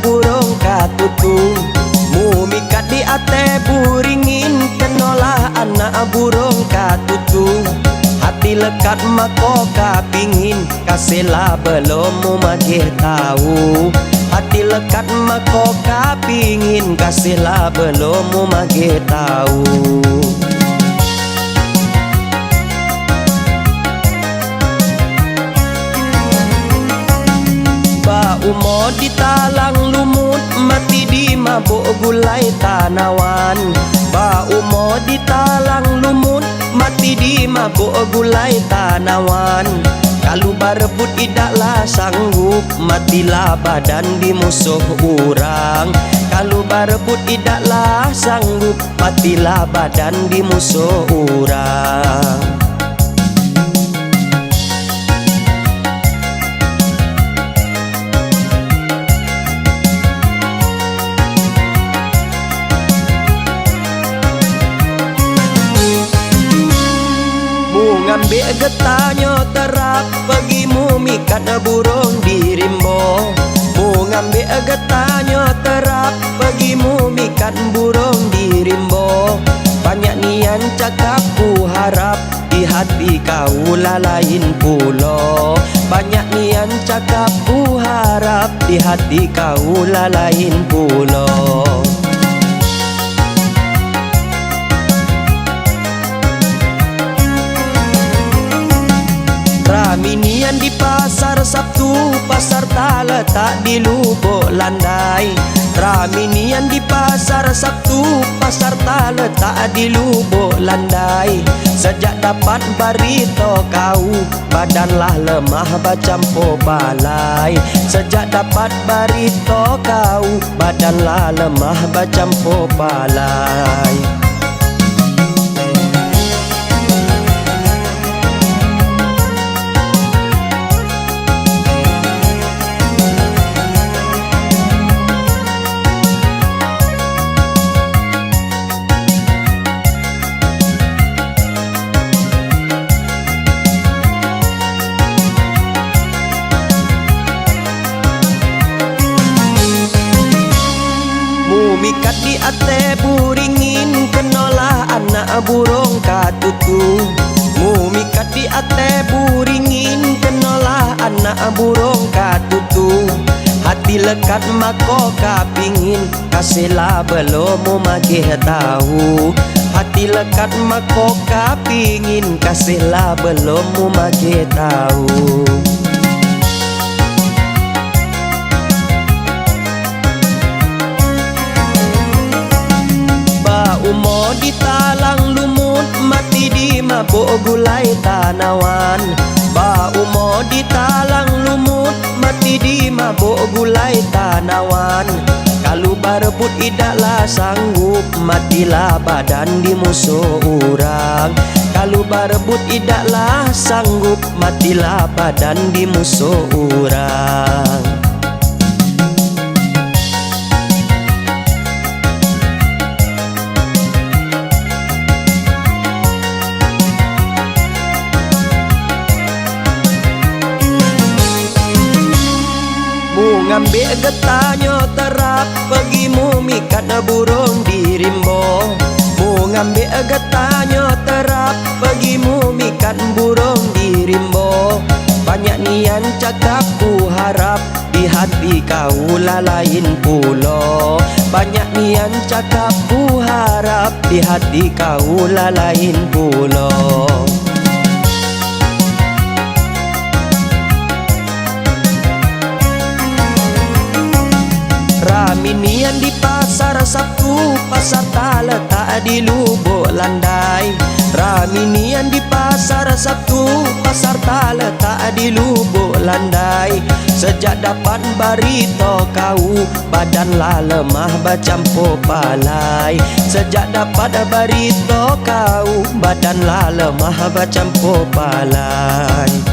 burung katutu. Mumikat di ate buringin Kenolah anak burung katutu. Hati lekat mako kapingin Kasihlah belum mu magih tahu. Hati lekat mako kapingin Kasihlah belum mu magih tahu Di talang lumut Mati di mabuk gulai tanawan. Ba umo di talang lumut Mati di mabuk gulai tanawan. Kalau berebut idaklah sanggup Matilah badan di musuh orang Kalau berebut idaklah sanggup Matilah badan di musuh orang Mu ngambil getahnya terap. Bagimu mikat burung di rimbo. Mu ngambil getahnya terap. Bagimu mikat burung di rimbo. Banyak nian cakap ku harap. Di hati kau lain pulo Banyak nian cakap ku harap. Di hati kau lain pulo Raminian di pasar Sabtu Pasar tak letak di lubuk landai. Raminian di pasar Sabtu Pasar tak letak di lubuk landai. Sejak dapat barito kau Badanlah lemah bercampur balai. Sejak dapat barito kau Badanlah lemah bercampur balai Mumikat di ate buringin Kenolah anak burung katutu. Mumikat di ate buringin Kenolah anak burung katutu. Hati lekat mako kapingin Kasihlah belum mu magih tahu. Hati lekat mako kapingin Kasihlah belum mu magih tahu talang lumut Mati di mabuk gulai tanawan. Ba umo di talang lumut Mati di mabuk gulai tanawan. Kalau berebut idaklah sanggup Matilah badan di musuh orang Kalau berebut idaklah sanggup Matilah badan di musuh orang ngambil getahnya terap Bagimu mikat burung di rimbo Mu ngambil getahnya terap Bagimu mikat burung di rimbo Banyak nian cakap ku harap. Di hati kau lain pulo Banyak nian cakap ku harap. Di hati kau lain pulo Raminian di pasar Sabtu Pasar tak letak di lubuk landai. Raminian di pasar Sabtu Pasar tak letak di lubuk landai. Sejak dapat barito kau Badanlah lemah bercampur palai Sejak dapat barito kau Badanlah lemah bercampur palai